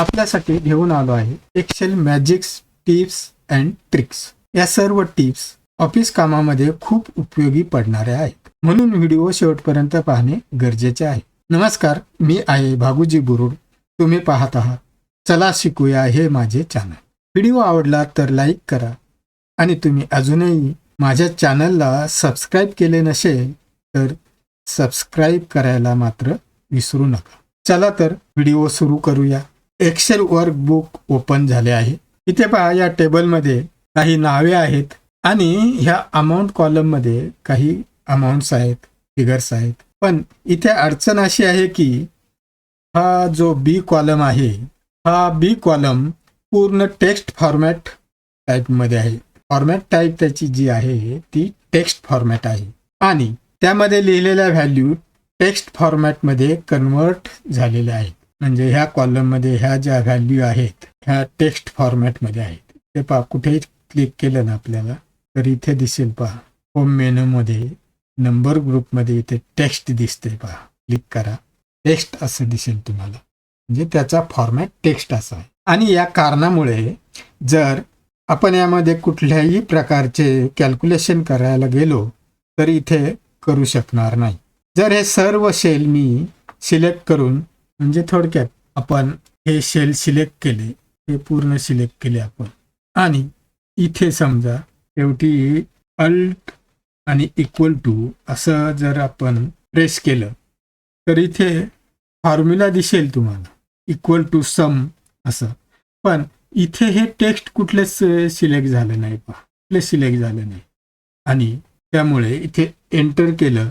आपल्यासाठी घेऊन आलो आहे excel magics tips and tricks या सर्व टिप्स ऑफिस कामामध्ये खूप उपयोगी पडणाऱ्या आहेत. म्हणून व्हिडिओ शेवटपर्यंत पाहणे गरजेचे आहे. नमस्कार मी आहे भागुजी बुरुड. तुम्ही पाहत आहात चला शिकूया हे माझे चॅनल व्हिडिओ आवडला तर लाईक करा. आणि तुम्ही अजूनही माझ्या चॅनलला सबस्क्राईब केले नसेल तर सबस्क्राईब करायला मात्र विसरू नका. चला तर व्हिडिओ सुरू करूया. एक्सेल वर्कबुक ओपन झाले आहे. इथे पहा या टेबलमध्ये काही नावे आहेत आणि ह्या अमाऊंट कॉलममध्ये काही अमाऊंट्स आहेत फिगर्स आहेत. पण इथे अडचण अशी आहे की हा जो बी कॉलम आहे हा बी कॉलम पूर्ण टेक्स्ट फॉर्मॅट टाईपमध्ये आहे. फॉर्मॅट टाईप त्याची जी आहे ती टेक्स्ट फॉर्मॅट आहे. आणि त्यामध्ये लिहिलेल्या व्हॅल्यू टेक्स्ट फॉर्मॅटमध्ये कन्वर्ट झालेल्या आहेत. म्हणजे ह्या कॉलममध्ये ह्या ज्या व्हॅल्यू आहेत ह्या टेक्स्ट फॉर्मॅटमध्ये आहेत. ते पहा कुठेही क्लिक केलं ना आपल्याला तर इथे दिसेल पहा. होम मेनूमध्ये नंबर ग्रुपमध्ये इथे टेक्स्ट दिसते पहा. क्लिक करा. टेक्स्ट असं दिसेल तुम्हाला. म्हणजे त्याचा फॉर्मॅट टेक्स्ट असा आहे. आणि या कारणामुळे जर आपण यामध्ये कुठल्याही प्रकारचे कॅल्क्युलेशन करायला गेलो तर इथे करू शकणार नाही. जर हे सर्व शेल मी सिलेक्ट करून म्हणजे थोडक्यात आपण हे शेल सिलेक्ट केले हे पूर्ण सिलेक्ट केले आपण. आणि इथे समजा शेवटी अल्ट आणि इक्वल टू असं जर आपण प्रेस केलं तर इथे फॉर्म्युला दिसेल तुम्हाला. इक्वल टू सम असं. पण इथे हे टेक्स्ट कुठलेच सिलेक्ट झालं नाही पहा. कुठले सिलेक्ट झालं नाही. आणि त्यामुळे इथे एंटर केलं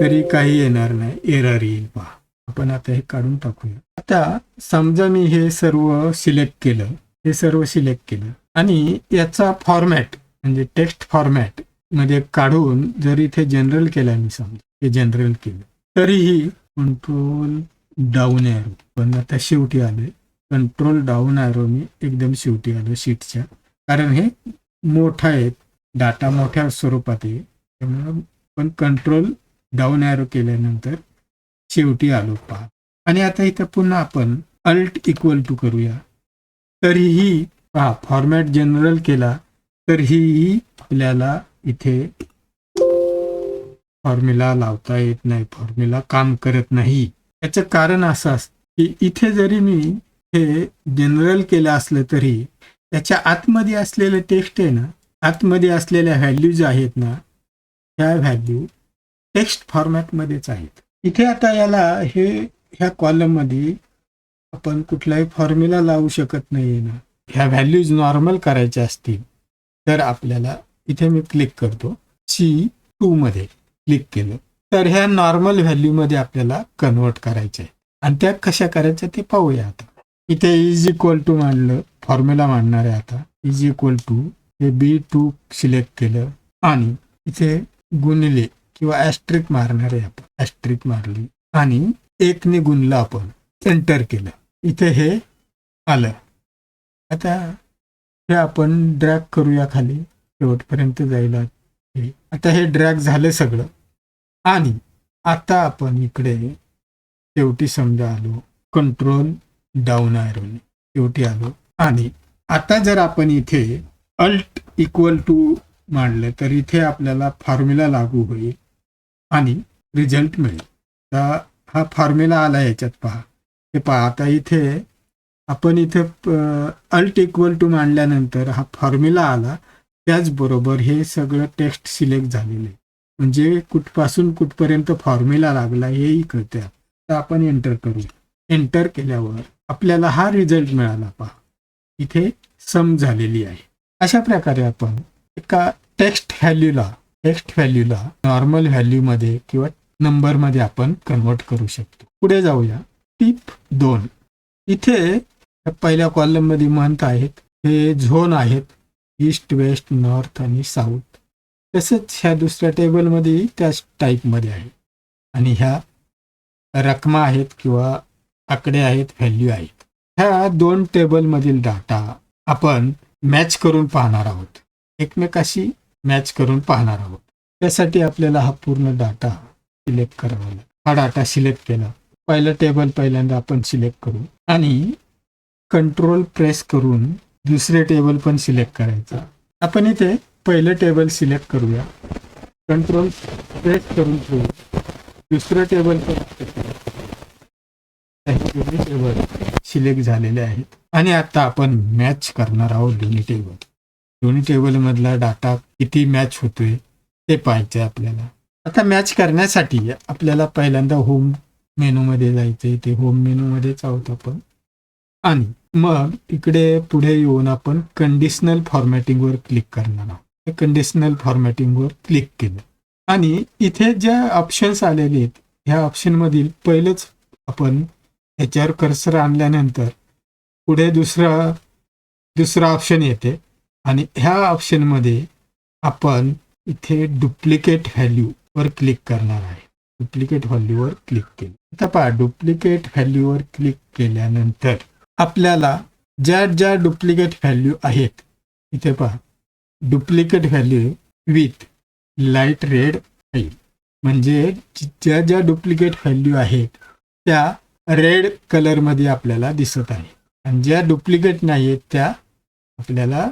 तरी काही येणार नाही. एरर येईल पहा. आपण आता हे काढून टाकूया. आता समजा मी हे सर्व सिलेक्ट केलं. हे सर्व सिलेक्ट केलं. आणि याचा फॉर्मॅट म्हणजे टेक्स्ट फॉर्मॅटमध्ये काढून जर इथे जनरल केला मी समजा हे जनरल केलं तरीही कंट्रोल डाऊन एरो पण आता शेवटी आले कंट्रोल डाऊन एरो मी एकदम शेवटी आलो शीटच्या कारण हे मोठा आहे. डाटा मोठ्या स्वरूपात आहे. त्यामुळं पण कंट्रोल डाऊन एरो केल्यानंतर शेवटी आलो पहा आणि आता इथं पुन्हा आपण अल्ट इक्वल टू करूया. तरीही पहा फॉर्मॅट जनरल केला तरीही आपल्याला इथे फॉर्म्युला लावता येत नाही फॉर्म्युला काम करत नाही. याचं कारण असं असतं की इथे जरी मी हे जनरल केलं असलं तरी त्याच्या आतमध्ये असलेलं टेक्स्ट आहे ना आतमध्ये असलेल्या व्हॅल्यूज आहेत ना ह्या व्हॅल्यू टेक्स्ट फॉर्मॅटमध्येच आहेत. इथे आता याला हे ह्या कॉलममध्ये आपण कुठलाही फॉर्म्युला लावू शकत नाही ना. ह्या व्हॅल्यूज नॉर्मल करायच्या असतील तर आपल्याला इथे मी क्लिक करतो. सी टू मध्ये क्लिक केलं. तर ह्या नॉर्मल व्हॅल्यूमध्ये आपल्याला कन्वर्ट करायचे आहे आणि त्या कशा करायच्या ते पाहूया आता. इथे इज इक्वल टू मांडलं फॉर्म्युला मांडणार आहे आता. इज इक्वल टू हे बी टू सिलेक्ट केलं. आणि इथे गुणिले किंवा ॲस्ट्रिक मारणार आहे आपण. ॲस्ट्रिक मारली. आणि एकने गुणलं आपण. एंटर केलं. इथे हे आलं. आता हे आपण ड्रॅग करूया खाली. शेवटपर्यंत जायला हे. आता हे ड्रॅग झालं सगळं. आणि आता आपण इकडे शेवटी समजा आलो. कंट्रोल डाऊन आयरोने शेवटी आलो. आणि आता जर आपण इथे अल्ट इक्वल टू मांडलं तर इथे आपल्याला फॉर्म्युला लागू होईल. आणि रिझल्ट मिळेल. तर हा फॉर्म्युला आला याच्यात पहा. हे पहा आता इथे आपण इथे अल्ट इक्वल टू मांडल्यानंतर हा फॉर्म्युला आला. त्याचबरोबर हे सगळं टेक्स्ट सिलेक्ट झालेलं आहे. म्हणजे कुठपासून कुठपर्यंत फॉर्म्युला लागला हेही कळते तर आपण एंटर करू एंटर केल्यावर आपल्याला हा रिझल्ट मिळाला पहा. इथे सम झालेली आहे. अशा प्रकारे आपण एका टेक्स्ट व्हॅल्यूला टेक्स्ट व्हॅल्यूला नॉर्मल व्हॅल्यूमध्ये किंवा नंबरमध्ये आपण कन्वर्ट करू शकतो. पुढे जाऊया. टिप दोन. इथे पहिल्या कॉलममध्ये मंथ आहेत. हे झोन आहेत. ईस्ट वेस्ट नॉर्थ आणि साऊथ. तसंच ह्या दुसऱ्या टेबलमध्ये त्याच टाईपमध्ये आहे. आणि ह्या रकमा आहेत किंवा आकडे आहेत व्हॅल्यू आहेत. ह्या दोन टेबलमधील डाटा आपण मॅच करून पाहणार आहोत. एकमेकाशी मॅच करून पाहणार आहोत. त्यासाठी आपल्याला हा पूर्ण डाटा सिलेक्ट करावा लागेल. हा डाटा सिलेक्ट केला. पहिलं टेबल पहिल्यांदा आपण सिलेक्ट करू. आणि कंट्रोल प्रेस करून दुसरे टेबल पण सिलेक्ट करायचं. आपण इथे पहिलं टेबल सिलेक्ट करूया. कंट्रोल प्रेस करून ठेवू. दुसरं टेबल पण टेबल सिलेक्ट झालेले आहेत. आणि आता आपण मॅच करणार आहोत दोन्ही टेबल दोन्ही टेबल मधला डाटा किती मॅच होतोय ते पाहायचे आपल्याला. आता मॅच करण्यासाठी आपल्याला पहिल्यांदा होम मेनूमध्ये जायचं ते होम मेनूमध्येच आहोत आपण. आणि मग इकडे पुढे येऊन आपण कंडिशनल फॉर्मॅटिंगवर क्लिक करणार आहोत. कंडिशनल फॉर्मॅटिंगवर क्लिक केलं. आणि इथे ज्या ऑप्शन्स आलेले आहेत ह्या ऑप्शनमधील पहिलंच आपण ह्याच्यावर कर्सर आणल्यानंतर पुढे दुसरा दुसरा ऑप्शन येते. आणि ह्या ऑप्शनमध्ये आपण इथे डुप्लिकेट व्हॅल्यूवर क्लिक करणार आहे. डुप्लिकेट व्हॅल्यूवर क्लिक केलं. आता पहा डुप्लिकेट व्हॅल्यूवर क्लिक केल्यानंतर आपल्याला ज्या ज्या डुप्लिकेट व्हॅल्यू आहेत इथे पहा duplicate value with light red file म्हणजे ज्या ज्या डुप्लिकेट व्हॅल्यू आहेत त्या रेड कलरमध्ये आपल्याला दिसत आहे. आणि ज्या डुप्लिकेट नाही आहेत त्या आपल्याला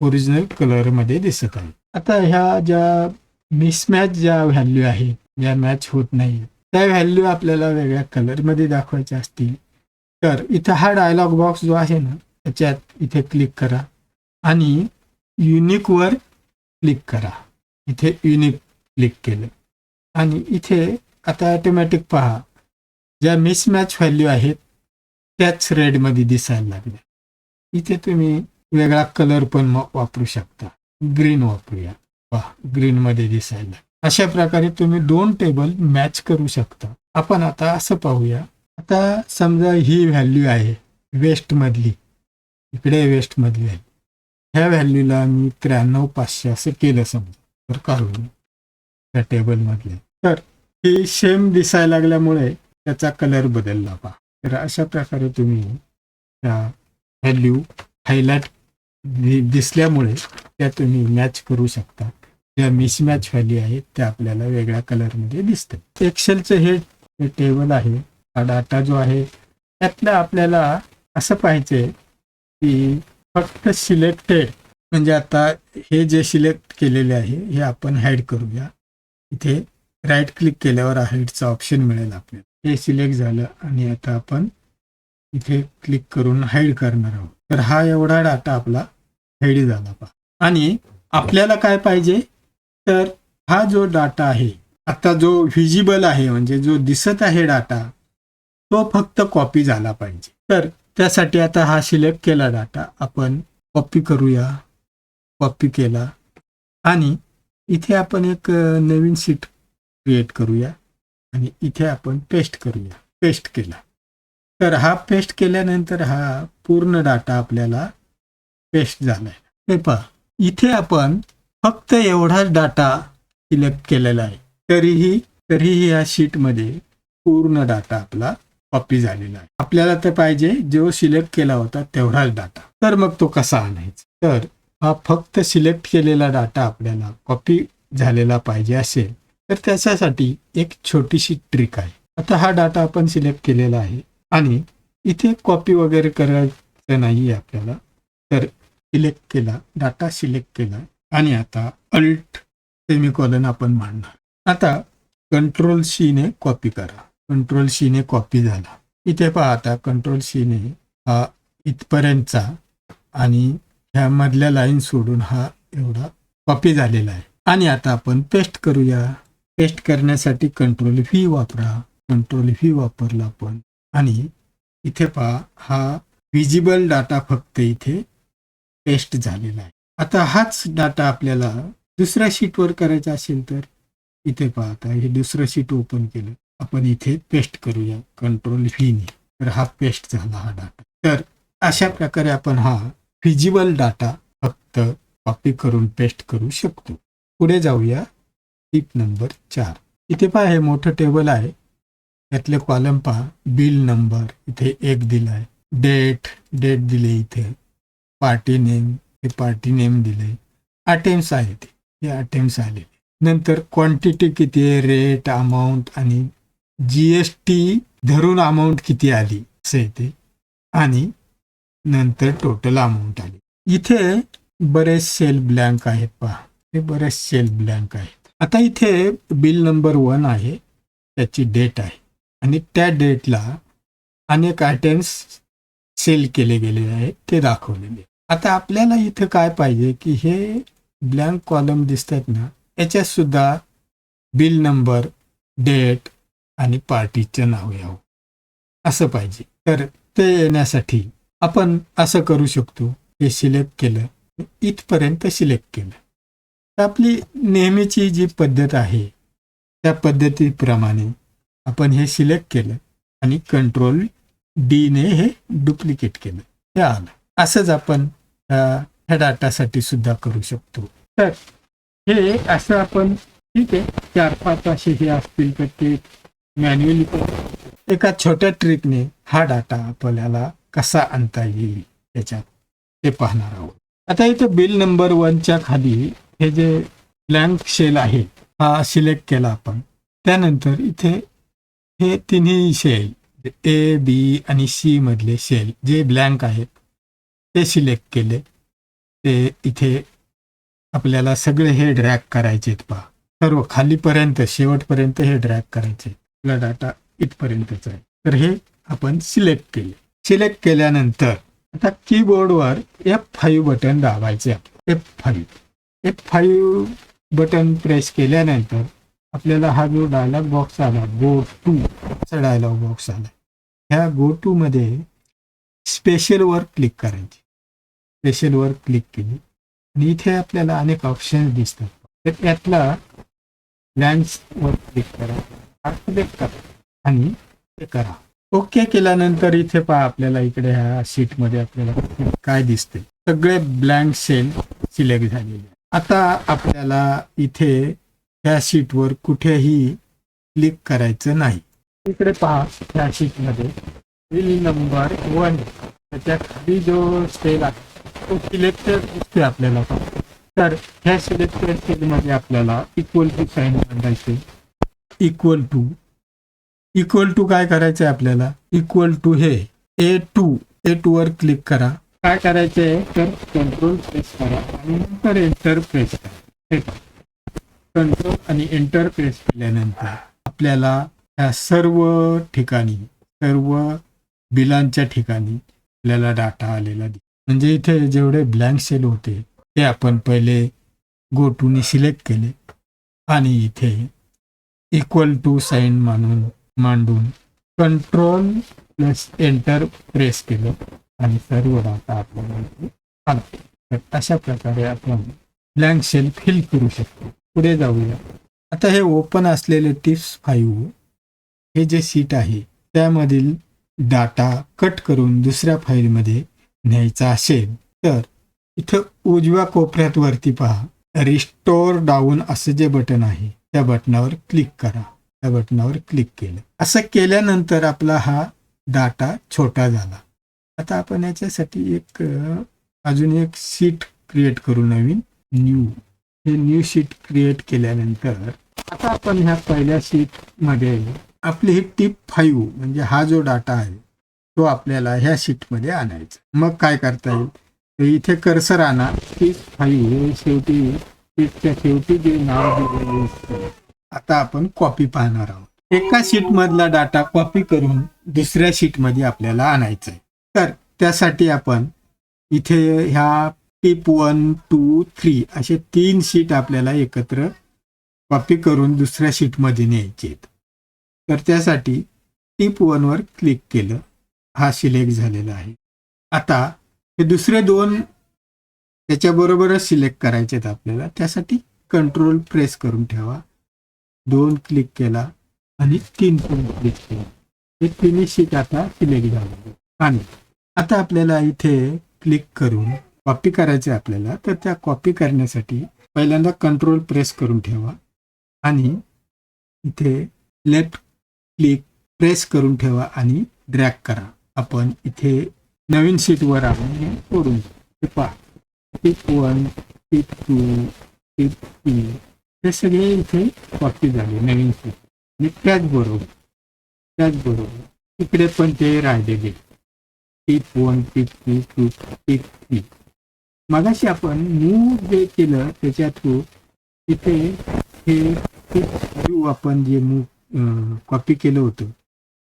ओरिजिनल कलरमध्ये दिसत आहे. आता ह्या ज्या मिसमॅच ज्या व्हॅल्यू आहेत ज्या मॅच होत नाही त्या व्हॅल्यू आपल्याला वेगळ्या कलरमध्ये दाखवायच्या असतील. तर इथं हा डायलॉग बॉक्स जो आहे ना त्याच्यात इथे क्लिक करा आणि युनिकवर क्लिक करा. इथे युनिक क्लिक केलं. आणि इथे आता ॲटोमॅटिक पहा ज्या मिसमॅच व्हॅल्यू आहेत त्याच रेडमध्ये दिसायला लागल्या. इथे तुम्ही वेगळा कलर पण वापरू शकता. ग्रीन वापरूया. वा ग्रीनमध्ये दिसायला. अशा प्रकारे तुम्ही दोन टेबल मॅच करू शकता. आपण आता असं पाहूया. आता समजा ही व्हॅल्यू आहे वेस्टमधली इकडे वेस्टमधली आहे. ह्या व्हॅल्यूला मी त्र्याण्णव पाचशे असं केलं समजा. तर काढून त्या टेबलमधले तर ही सेम दिसायला लागल्यामुळे त्याचा कलर बदलला पहा. तर अशा प्रकारे तुम्ही त्या व्हॅल्यू हायलाइट दिसल्यामुळे त्या तुम्ही मॅच करू शकता. ज्या मिसमॅच व्हॅली आहेत त्या आपल्याला वेगळ्या कलरमध्ये दिसतात. एक्सेलचं हे टेबल आहे. हा डाटा जो आहे त्यातलं आपल्याला असं पाहिजे की फक्त सिलेक्टेड म्हणजे आता हे जे सिलेक्ट केलेले आहे हे आपण हाईड करूया. इथे राईट क्लिक केल्यावर हाईडचा ऑप्शन मिळेल आपल्याला. हे सिलेक्ट झालं आणि आता आपण इथे क्लिक करून हाईड करणार आहोत. तर हा एवढा डाटा आपला हेडी झाला पहा आणि आपल्याला काय पाहिजे? तर हा जो डाटा आहे आता जो व्हिजिबल आहे म्हणजे जो दिसत आहे डाटा तो फक्त कॉपी झाला पाहिजे. तर त्यासाठी आता हा सिलेक्ट केला डाटा आपण कॉपी करूया. कॉपी केला. आणि इथे आपण एक नवीन सीट क्रिएट करूया. आणि इथे आपण पेस्ट करूया. पेस्ट केला. तर हा पेस्ट केल्यानंतर हा पूर्ण डाटा आपल्याला पेस्ट झालाय. हे पहा इथे आपण फक्त एवढाच डाटा सिलेक्ट केलेला आहे. तरीही तरीही या शीटमध्ये पूर्ण डाटा आपला कॉपी झालेला आहे. आपल्याला तर पाहिजे जो सिलेक्ट केला होता तेवढाच डाटा तर मग तो कसा आणायचा? तर हा फक्त सिलेक्ट केलेला डाटा आपल्याला कॉपी झालेला पाहिजे असेल तर त्याच्यासाठी एक छोटीशी ट्रिक आहे. आता हा डाटा आपण सिलेक्ट केलेला आहे. आणि इथे कॉपी वगैरे करायचं नाही आपल्याला तर सिलेक्ट केला डाटा सिलेक्ट केला आणि आता अल्ट सेमिकॉलन आपण मांडणार. आता कंट्रोल सीने कॉपी करा. कंट्रोल सीने कॉपी झाला. इथे पहा आता कंट्रोल सीने हा इथपर्यंतचा आणि ह्यामधल्या लाईन सोडून हा एवढा कॉपी झालेला आहे. आणि आता आपण पेस्ट करूया. पेस्ट करण्यासाठी कंट्रोल व्ही वापरा. कंट्रोल व्ही वापरला आपण. आणि इथे पहा हा विजिबल डाटा फक्त इथे पेस्ट झालेला आहे आता हाच डाटा आपल्याला दुसऱ्या शीटवर करायचा असेल तर इथे पाहता हे दुसरं शीट ओपन केलं. आपण इथे पेस्ट करूया. कंट्रोल व्हीने तर हा पेस्ट झाला हा डाटा. तर अशा प्रकारे आपण हा फिजिबल डाटा फक्त कॉपी करून पेस्ट करू शकतो. पुढे जाऊया. टीप नंबर चार. इथे पहा हे मोठं टेबल आहे. यातले कॉलम पहा. बिल नंबर इथे एक दिलाय. डेट डेट दिले इथे. पार्टी नेम हे पार्टी नेम दिले अटेम्प्स आहेत हे अटेम्प्स आलेले. नंतर क्वांटिटी किती आहे रेट अमाऊंट आणि जी एस टी धरून अमाऊंट किती आली असं येते आणि नंतर टोटल अमाऊंट आली. इथे बरेच सेल ब्लँक आहेत पहा. हे बरेच सेल ब्लँक आहेत. आता इथे बिल नंबर वन आहे. त्याची डेट आहे. आणि त्या डेटला अनेक आयटम्स सेल केले गेलेले आहेत ते दाखवलेले आता आपल्याला इथं काय पाहिजे की हे ब्लँक कॉलम दिसतात ना याच्यात सुद्धा बिल नंबर डेट आणि पार्टीचं नाव यावं. असं पाहिजे. तर ते येण्यासाठी आपण असं करू शकतो हे सिलेक्ट केलं इथपर्यंत सिलेक्ट केलं. तर आपली नेहमीची जी पद्धत आहे त्या पद्धतीप्रमाणे आपण हे सिलेक्ट केलं आणि कंट्रोल डीने हे डुप्लिकेट केलं. हे आलं. असंच आपण ह्या डाटासाठी सुद्धा करू शकतो. तर हे असं आपण ठीक आहे चार पाच असे हे असतील तर ते मॅन्युअली एका छोट्या ट्रिकने हा डाटा आपल्याला कसा आणता येईल त्याच्यात ते पाहणार आहोत. आता इथे बिल नंबर वनच्या खाली हे जे ब्लँक शेल आहे हा सिलेक्ट केला आपण. त्यानंतर इथे हे तिन्ही शेल ए बी आणि सी मधले शेल जे ब्लँक आहेत ते सिलेक्ट केले. ते इथे आपल्याला सगळे हे ड्रॅग करायचे आहेत पहा. सर्व खालीपर्यंत शेवटपर्यंत हे ड्रॅग करायचे. आपला डाटा इथपर्यंतच आहे. तर हे आपण सिलेक्ट केले. सिलेक्ट केल्यानंतर आता कीबोर्डवर F five button दाबायचे F five F five button press केल्यानंतर आपल्याला हा जो डायलॉग बॉक्स आला गो टू असा डायलॉग बॉक्स आला. ह्या गो टू मध्ये स्पेशलवर क्लिक करायचे. स्पेशलवर क्लिक केली. आणि इथे आपल्याला अनेक ऑप्शन दिसतात. तर यातला वर क्लिक करा. सिलेक्ट करा. आणि ते करा. ओके केल्यानंतर इथे पहा आपल्याला इकडे ह्या शीटमध्ये आपल्याला काय दिसते सगळे ब्लँक सेल सिलेक्ट झालेले आता आपल्याला इथे ह्या शीटवर कुठेही क्लिक करायचं नाही. इकडे पहा ह्या शीटमध्ये बिल नंबर वन त्याच्याखाली जो स्टेल आहे तो सिलेक्टर दिसते आपल्याला. तर ह्या सिलेक्टर सेलमध्ये आपल्याला इक्वल टू साईन मांडायचे. इक्वल टू इक्वल टू काय करायचं आहे आपल्याला? इक्वल टू हे. ए टू ए टू वर क्लिक करा. काय करायचंय? तर कंट्रोल प्रेस करा आणि नंतर एंटर प्रेस करा. कंट्रोल आणि एंटर प्रेस केल्यानंतर आपल्याला ह्या सर्व ठिकाणी सर्व बिलांच्या ठिकाणी आपल्याला डाटा आलेला दिसतो. म्हणजे इथे जेवढे ब्लँक सेल होते ते आपण पहिले गो टूने सिलेक्ट केले. आणि इथे इक्वल टू साईन मानून मांडून कंट्रोल प्लस एंटर प्रेस केलं. आणि सर्व डाटा आपल्याला इथे आला तर अशा प्रकारे आपण ब्लँक सेल फिल करू शकतो. पुढे जाऊया. आता हे ओपन असलेले टिप्स फाईव्ह हे जे सीट आहे त्यामधील डाटा कट करून दुसऱ्या फाईलमध्ये न्यायचा असेल तर इथं उजव्या कोपऱ्यात वरती पहा. रिस्टोर डाऊन असं जे बटन आहे त्या बटनावर क्लिक करा. त्या बटनावर क्लिक केलं. असं केल्यानंतर आपला हा डाटा छोटा झाला. आता आपण याच्यासाठी एक अजून एक सीट क्रिएट करू नवीन. न्यू हे न्यू शीट क्रिएट केल्यानंतर आता आपण ह्या पहिल्या शीटमध्ये आपली ही टीप फाईव्ह म्हणजे हा जो डाटा आहे तो आपल्याला ह्या शीटमध्ये आणायचा. मग काय करता येईल? इथे कर्सर आणा. टिप फाईव्ह हे शेवटी शीटच्या शेवटी जे नाव दिलेले असतं, आता आपण कॉपी पाहणार आहोत. एका शीटमधला डाटा कॉपी करून दुसऱ्या शीटमध्ये आपल्याला आणायचा आहे. तर त्यासाठी आपण इथे ह्या टीप वन टू थ्री असे तीन शीट आपल्याला एकत्र कॉपी करून दुसऱ्या शीटमध्ये न्यायचे आहेत. तर त्यासाठी टीप वनवर क्लिक केलं. हा सिलेक्ट झालेला आहे. आता हे दुसरे दोन त्याच्याबरोबरच सिलेक्ट करायचे आहेत आपल्याला. त्यासाठी कंट्रोल प्रेस करून ठेवा. दोन क्लिक केला आणि तीन पण क्लिक केला. हे तिन्ही शीट आता सिलेक्ट झाले आणि आता आपल्याला इथे क्लिक करून कॉपी करायचे आपल्याला. तर त्या कॉपी करण्यासाठी पहिल्यांदा कंट्रोल प्रेस करून ठेवा. आणि इथे लेफ्ट क्लिक प्रेस करून ठेवा आणि ड्रॅग करा. आपण इथे नवीन शीटवर आपण हे सोडून. हे पहा. Tip one tip two tip three हे सगळे इथे कॉपी झाले. नवीन शीट आणि त्याचबरोबर त्याचबरोबर इकडे पण ते राहिलेले. Tip one tip two two tip three मगाशी आपण मूव जे केलं त्याच्या थ्रू इथे हे टिप आपण जे मूव कॉपी केलं होतं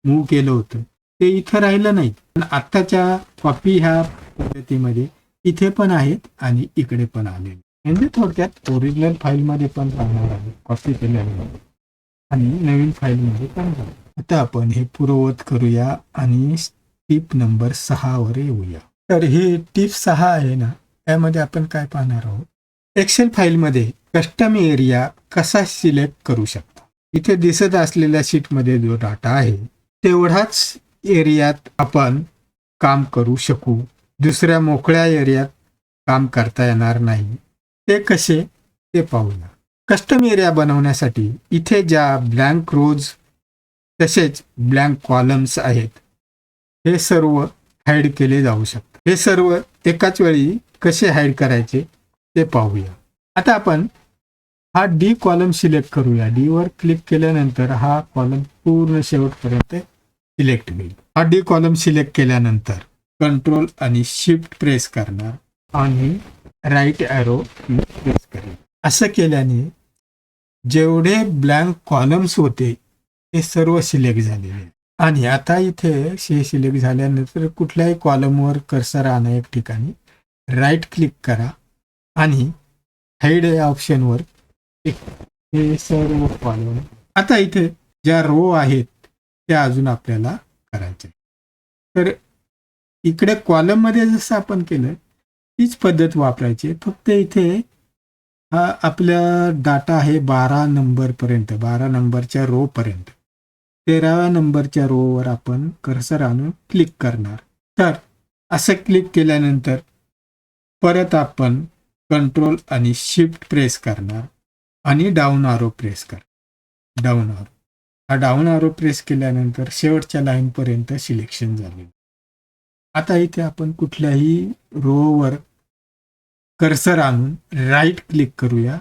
मूव केलं होतं. ते इथं राहिलं नाही पण आत्ताच्या कॉपी ह्या पद्धतीमध्ये इथे पण आहेत आणि इकडे पण आले म्हणजे थोडक्यात ओरिजिनल फाईलमध्ये पण राहणार आहे. कॉपी केल्याने आणि नवीन फाईलमध्ये पण राहणार आता आपण हे पूर्ववत करूया आणि टीप नंबर सहावर येऊया. तर ही टीप सहा आहे ना त्यामध्ये आपण काय पाहणार आहोत? एक्सेल फाईलमध्ये कस्टम एरिया कसा सिलेक्ट करू शकता? इथे दिसत असलेल्या शीटमध्ये जो डाटा आहे तेवढाच एरियात आपण काम करू शकू. दुसऱ्या मोकळ्या एरियात काम करता येणार नाही. ते कसे? ते पाहूया. कस्टम एरिया बनवण्यासाठी इथे ज्या ब्लँक रोज तसेच ब्लँक कॉलम्स आहेत हे सर्व हाईड केले जाऊ शकतात. हे सर्व एकाच वेळी कसे हाईड करायचे ते पाहूया. आता आपण हा डी कॉलम सिलेक्ट करूया. डी वर क्लिक केल्यानंतर हा कॉलम पूर्ण शेवटपर्यंत सिलेक्ट होईल. हा डी कॉलम सिलेक्ट केल्यानंतर कंट्रोल आणि शिफ्ट प्रेस करणार आणि राईट ॲरो प्रेस करेल. असं केल्याने जेवढे ब्लँक कॉलम्स होते ते सर्व सिलेक्ट झालेले आहे. आणि आता इथे हे सिलेक्ट झाल्यानंतर कुठल्याही कॉलमवर कर्सर आणा एक ठिकाणी. राईट क्लिक करा आणि हाईड या ऑप्शनवर हे सर्व कॉलम आता इथे ज्या रो आहेत त्या अजून आपल्याला करायच्या तर इकडे कॉलममध्ये जसं आपण केलं तीच पद्धत वापरायची. फक्त इथे हा आपला डाटा आहे बारा नंबरपर्यंत बारा नंबरच्या रो पर्यंत. तेराव्या नंबरच्या रोवर आपण कर्सर आणून क्लिक करणार. तर असं क्लिक केल्यानंतर परत आपण कंट्रोल आणि शिफ्ट प्रेस करणार आणि डाऊन आरो प्रेस कर डाऊन आरो हा डाऊन आरो प्रेस केल्यानंतर शेवटच्या लाईनपर्यंत सिलेक्शन झाले. आता इथे आपण कुठल्याही रोवर कर्सर आणून राईट क्लिक करूया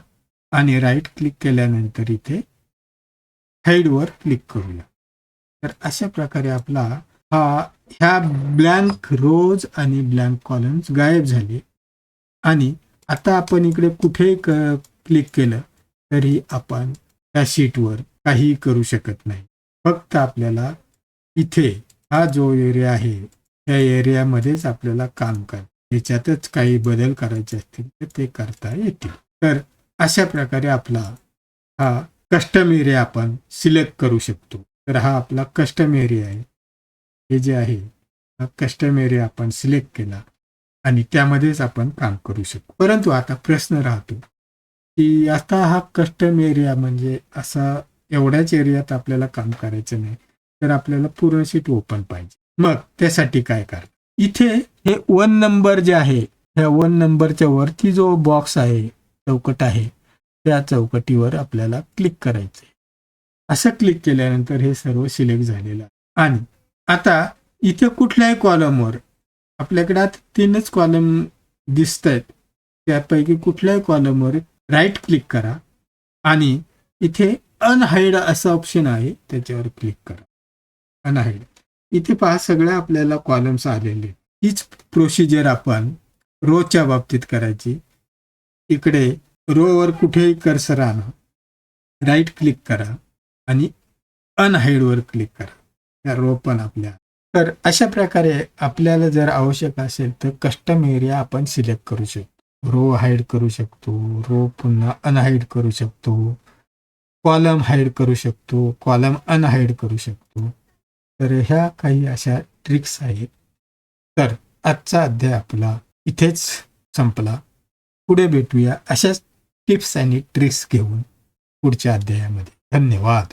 आणि राईट क्लिक केल्यानंतर इथे हेडवर क्लिक करूया. तर अशा प्रकारे आपला हा ह्या ब्लँक रोज आणि ब्लँक कॉलम्स गायब झाले. आणि आता आपण इकडे कुठे क्लिक केलं तरी आपण त्या शीटवर काही करू शकत नाही. फक्त आपल्याला इथे हा जो एरिया आहे त्या एरियामध्येच आपल्याला काम कर याच्यातच काही बदल करायचे असतील तर ते करता येतील. तर अशा प्रकारे आपला हा कस्टम एरिया आपण सिलेक्ट करू शकतो. तर हा आपला कस्टम एरिया आहे. हे जे आहे हा कस्टम एरिया आपण सिलेक्ट केला आणि त्यामध्येच आपण काम करू शकतो. परंतु आता प्रश्न राहतो की आता हा कस्टम एरिया म्हणजे असा एवढ्याच एरियात आपल्याला काम करायचं नाही तर आपल्याला पूर्ण सीट ओपन पाहिजे. मग त्यासाठी काय कर इथे हे वन नंबर जे आहे ह्या वन नंबरच्या वरती जो बॉक्स आहे चौकट आहे त्या चौकटीवर आपल्याला क्लिक करायचे असं क्लिक केल्यानंतर हे सर्व सिलेक्ट झालेलं आणि आता इथे कुठल्याही कॉलमवर आपल्याकडे आता तीनच कॉलम दिसत आहेत त्यापैकी कुठल्याही कॉलमवर राईट क्लिक करा. आणि इथे अनहाईड असं ऑप्शन आहे त्याच्यावर क्लिक करा. अनहाईड इथे पहा सगळ्या आपल्याला कॉलम्स आलेले. हीच प्रोसिजर आपण रोच्या बाबतीत करायची. इकडे रोवर कुठेही कर्सर आणा. राईट क्लिक करा आणि अनहाईडवर क्लिक करा. त्या रो पण आपल्या. तर अशा प्रकारे आपल्याला जर आवश्यक असेल तर कस्टम एरिया आपण सिलेक्ट करू शकतो. रो हाईड करू शकतो. रो पुन्हा अनहाईड करू शकतो. कॉलम हाईड करू शकतो कॉलम अनहाईड करू शकतो. तर ह्या काही अशा ट्रिक्स आहेत. तर आजचा अध्याय आपला इथेच संपला. पुढे भेटूया अशाच टिप्स आणि ट्रिक्स घेऊन पुढच्या अध्यायामध्ये. धन्यवाद.